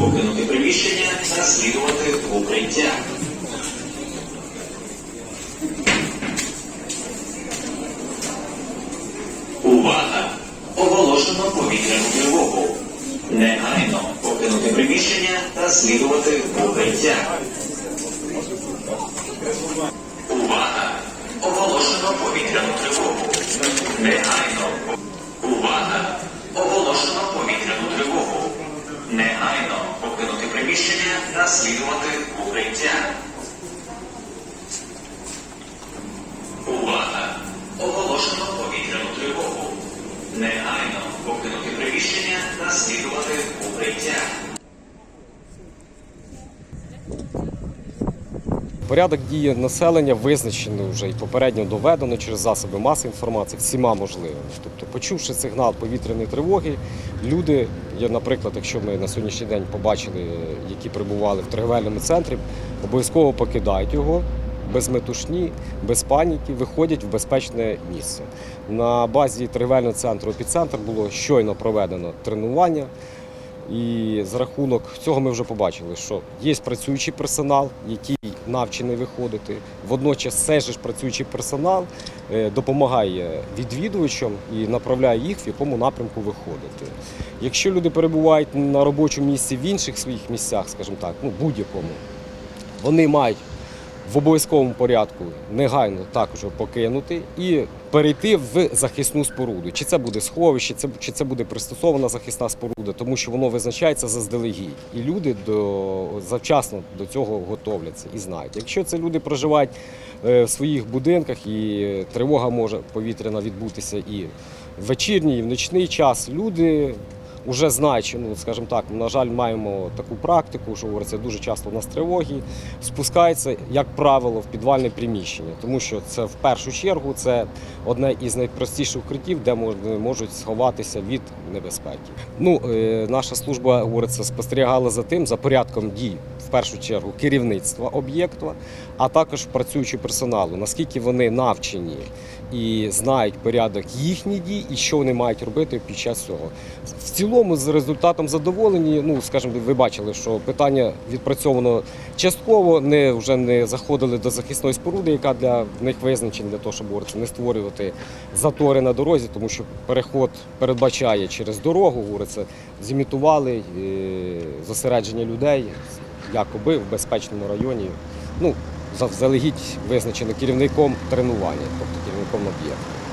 покинути приміщення та слідувати укриття. Увага! Оголошено повітряну тривогу. Негайно покинути приміщення та слідувати укриття. Увага! Оголошено повітряну тривогу. Негайно. Увага! Приміщення слідувати укриття. Увага! Оголошено повітряну тривогу. Негайно Порядок дії населення визначений вже і попередньо доведено через засоби масової інформації всіма можливими. Тобто, почувши сигнал повітряної тривоги, люди, наприклад, якщо ми на сьогоднішній день побачили, які прибували в торгівельному центрі, обов'язково покидають його. Без метушні, без паніки виходять в безпечне місце. На базі торгівельного центру «Епіцентр» було щойно проведено тренування. І за рахунок цього ми вже побачили, що є працюючий персонал, який навчений виходити. Водночас все ж працюючий персонал е, допомагає відвідувачам і направляє їх, в якому напрямку виходити. Якщо люди перебувають на робочому місці в інших своїх місцях, скажімо так, ну будь-якому, вони мають в обов'язковому порядку негайно також покинути і перейти в захисну споруду. Чи це буде сховище, чи це буде пристосована захисна споруда, тому що воно визначається заздалегідь. І люди до, завчасно до цього готовляться і знають. Якщо це люди проживають е, в своїх будинках і тривога може повітряна відбутися і в вечірній, і в нічний час, люди вже знаючи, ну, скажімо так, на жаль, маємо таку практику, що говориться, дуже часто у нас тривоги спускається, як правило, в підвальне приміщення, тому що це в першу чергу це одне із найпростіших укриттів, де мож- можуть сховатися від небезпеки. Ну, е, наша служба говориться, спостерігала за тим, за порядком дій, в першу чергу, керівництва об'єкту, а також працюючого персоналу, наскільки вони навчені і знають порядок їхніх дій і що вони мають робити під час цього. В цілому, з результатом задоволені. Ну, скажімо, ви бачили, що питання відпрацьовано частково, не вже не заходили до захисної споруди, яка для них визначена для того, щоб говориться, не створювати затори на дорозі, тому що переход передбачає через дорогу, говориться, зімітували е, зосередження людей, якоби в безпечному районі. Ну, заздалегідь визначено керівником тренування, тобто керівником об'єкту.